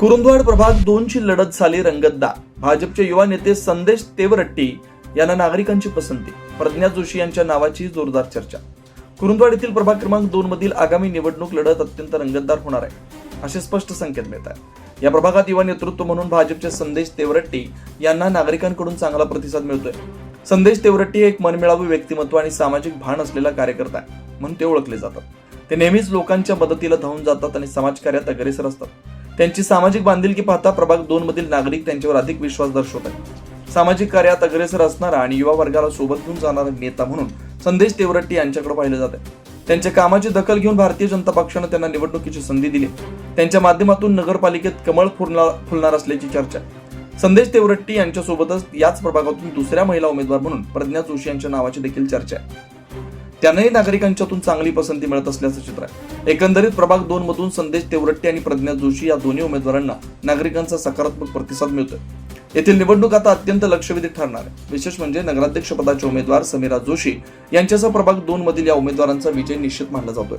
कुरुंदवाड प्रभाग दोनची लढत झाली रंगतदार भाजपचे युवा नेते संदेश तेवरट्टी यांना नागरिकांची पसंती. प्रज्ञा जोशी यांच्या नावाची जोरदार चर्चा. कुरुंदवाड येथील प्रभाग क्रमांक दोन मधील आगामी निवडणूक लढत अत्यंत रंगतदार होणार आहे असे स्पष्ट संकेत मिळत आहेत. या प्रभागात युवा नेतृत्व म्हणून भाजपचे संदेश तेवरट्टी यांना नागरिकांकडून चांगला प्रतिसाद मिळतोय. संदेश तेवरट्टी एक मनमिळावू व्यक्तिमत्व आणि सामाजिक भान असलेला कार्यकर्ता आहे म्हणून ते ओळखले जातात. ते नेहमीच लोकांच्या मदतीला धावून जातात आणि समाजकार्यात अग्रेसर असतात. त्यांची सामाजिक बांधिलकी पाहता प्रभाग दोन मधील नागरिक त्यांच्यावर अधिक विश्वास दर्शवत आहेत. सामाजिक कार्यात अग्रेसर असणारा आणि युवा वर्गाला सोबत घेऊन जाणारा नेता म्हणून संदेश तेवरट्टी यांच्याकडे पाहिलं जात आहे त्यांच्या कामाची दखल घेऊन भारतीय जनता पक्षानं त्यांना निवडणुकीची संधी दिली त्यांच्या माध्यमातून नगरपालिकेत कमळ फुलणार फुलणार असल्याची चर्चा संदेश तेवरट्टी यांच्यासोबतच याच प्रभागातून दुसऱ्या महिला उमेदवार म्हणून प्रज्ञा जोशी यांच्या नावाची देखील चर्चा आहे. त्यांनाही नागरिकांच्यातून चांगली पसंती मिळत असल्याचं चित्र आहे. एकंदरीत प्रभाग दोन मधून संदेश तेवरट्टे आणि प्रज्ञा जोशी या दोन्ही उमेदवारांना नागरिकांचा सकारात्मक प्रतिसाद मिळतोय. येथील निवडणूक आता अत्यंत लक्षवेधी ठरणार आहे. विशेष म्हणजे नगराध्यक्षपदाचे उमेदवार समीरा जोशी यांच्यासह प्रभाग दोन मधील या उमेदवारांचा विजय निश्चित मानला जातोय.